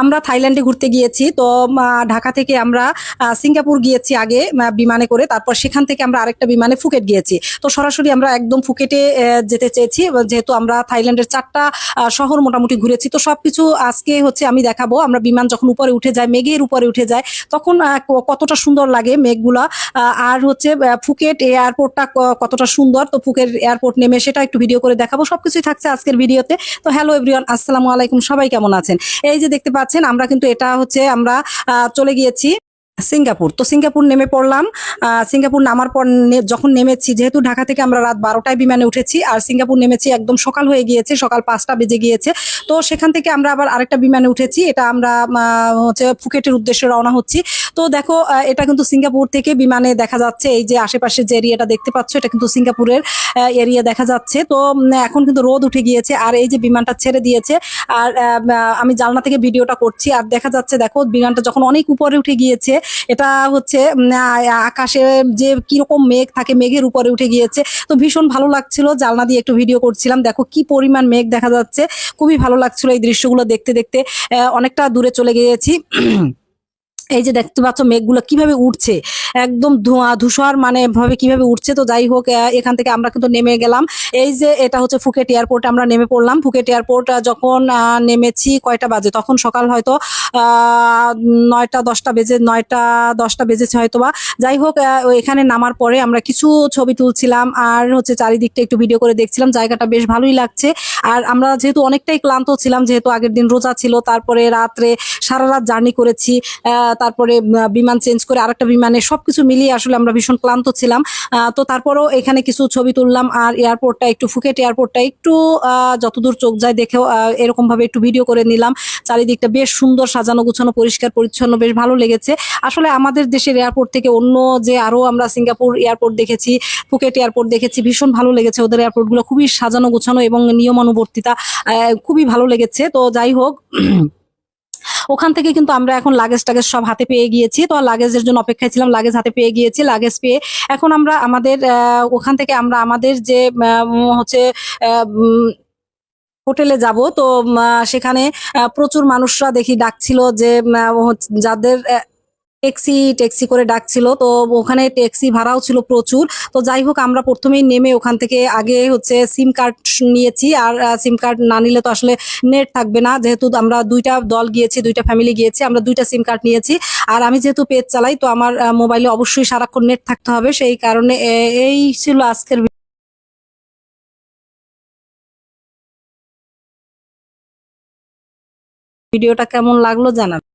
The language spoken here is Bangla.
আমরা থাইল্যান্ডে ঘুরতে গিয়েছি, তো ঢাকা থেকে আমরা সিঙ্গাপুর গিয়েছি আগে বিমানে করে, তারপর সেখান থেকে আমরা আরেকটা বিমানে ফুকেট গিয়েছি। তো সরাসরি আমরা একদম ফুকেটে যেতে চেয়েছি যেহেতু আমরা থাইল্যান্ডের চারটা শহর মোটামুটি ঘুরেছি, তো সবকিছু আজকে হচ্ছে আমি দেখাবো। আমরা বিমান যখন উপরে উঠে যায়, মেঘের উপরে উঠে যায়, তখন কতটা সুন্দর লাগে মেঘগুলা। আর হচ্ছে ফুকেট এয়ারপোর্টটা কতটা সুন্দর, তো ফুকেট এয়ারপোর্ট নেমে সেটা একটু ভিডিও করে দেখাবো। সবকিছুই থাকছে আজকের ভিডিওতে। তো হ্যালো এভরিওয়ান, আসসালামু আলাইকুম, সবাই কেমন আছেন? এই যে দেখতে পাচ্ছেন আমরা কিন্তু এটা হচ্ছে আমরা চলে গিয়েছি। সিঙ্গাপুর। তো সিঙ্গাপুর নেমে পড়লাম। সিঙ্গাপুর নামার পর যখন নেমেছি, যেহেতু ঢাকা থেকে আমরা রাত বারোটায় বিমানে উঠেছি, আর সিঙ্গাপুর নেমেছি একদম সকাল হয়ে গিয়েছে, সকাল পাঁচটা বেজে গিয়েছে, তো সেখান থেকে আমরা আবার আরেকটা বিমানে উঠেছি। এটা আমরা হচ্ছে ফুকেটের উদ্দেশ্যে রওনা হচ্ছি। তো দেখো এটা কিন্তু সিঙ্গাপুর থেকে বিমানে দেখা যাচ্ছে, এই যে আশেপাশের যে এরিয়াটা দেখতে পাচ্ছ, এটা কিন্তু সিঙ্গাপুরের এরিয়া দেখা যাচ্ছে। তো এখন কিন্তু রোদ উঠে গিয়েছে, আর এই যে বিমানটা ছেড়ে দিয়েছে, আর আমি জানলা থেকে ভিডিওটা করছি, আর দেখা যাচ্ছে, দেখো, বিমানটা যখন অনেক উপরে উঠে গিয়েছে এটা হচ্ছে আকাশে যে কীরকম মেঘ থাকে, মেঘের উপরে উঠে গিয়েছে। তো ভীষণ ভালো লাগছিল, জালনা দিয়ে একটু ভিডিও করছিলাম। দেখো কি পরিমাণ মেঘ দেখা যাচ্ছে, খুবই ভালো লাগছিল এই দৃশ্যগুলো দেখতে দেখতে। অনেকটা দূরে চলে গিয়েছি। এই যে দেখতে পাচ্ছ মেঘগুলো কীভাবে উঠছে একদম ধোঁয়া, ধূসর মানে ভাবে কীভাবে উঠছে তো যাই হোক এখান থেকে আমরা কিন্তু নেমে গেলাম। এই যে এটা হচ্ছে ফুকেট এয়ারপোর্টে আমরা নেমে পড়লাম। ফুকেট এয়ারপোর্ট যখন নেমেছি কয়টা বাজে? তখন সকাল হয়তো নয়টা, দশটা বেজে, নয়টা, দশটা বেজেছে হয়তো বা যাই হোক এখানে নামার পরে আমরা কিছু ছবি তুলছিলাম আর হচ্ছে চারিদিকটা একটু ভিডিও করে দেখছিলাম। জায়গাটা বেশ ভালোই লাগছে। আর আমরা যেহেতু অনেকটাই ক্লান্ত ছিলাম, যেহেতু আগের দিন রোজা ছিল, তারপরে রাত্রে সারা রাত জার্নি করেছি তারপরে বিমান চেঞ্জ করে আরেকটা বিমানে সবকিছু মিলিয়ে আসলে আমরা ভীষণ ক্লান্ত ছিলাম। তো তারপরেও এখানে কিছু ছবি তুললাম আর এয়ারপোর্টটা একটু ফুকেট এয়ারপোর্টটা একটু যতদূর চোখ যায় দেখেও এরকম ভাবে একটু ভিডিও করে নিলাম। চারিদিকটা বেশ সুন্দর সাজানো গুছানো, পরিষ্কার, পরিচ্ছন্ন, বেশ ভালো লেগেছে। আসলে আমাদের দেশের এয়ারপোর্ট থেকে অন্য যে আরও আমরা সিঙ্গাপুর এয়ারপোর্ট দেখেছি, ফুকেট এয়ারপোর্ট দেখেছি, ভীষণ ভালো লেগেছে ওদের এয়ারপোর্টগুলো খুবই সাজানো, গোছানো এবং নিয়মানুবর্তিতা খুবই ভালো লেগেছে। তো যাই হোক ওখান থেকে কিন্তু আমরা এখন লাগেজ টাগেজ সব হাতে পেয়ে গিয়েছি। তো লাগেজের জন্য অপেক্ষায় ছিলাম লাগেজ হাতে পেয়ে গিয়েছি লাগেজ পেয়ে। এখন আমরা আমাদের ওখান থেকে আমরা আমাদের যে হচ্ছে হোটেলে যাব। তো সেখানে প্রচুর মানুষরা দেখি ডাকছিল যে যাদের ট্যাক্সি ট্যাক্সি করে ডাকছিল। তো ওখানে ট্যাক্সি ভাড়াও ছিল প্রচুর। তো যাই হোক, আমরা প্রথমেই নেমে ওখান থেকে আগে হচ্ছে সিম কার্ড নিয়েছি। আর সিম কার্ড না নিলে তো আসলে নেট থাকবে না। যেহেতু আমরা দুইটা দল গিয়েছি, দুইটা ফ্যামিলি গিয়েছি, আমরা দুইটা সিম কার্ড নিয়েছি। আর আমি যেহেতু পেজ চালাই, তো আমার মোবাইলে অবশ্যই সারাক্ষণ নেট থাকতে হবে। সেই কারণে এই ছিল আজকের ভিডিওটা কেমন লাগল জানাবেন।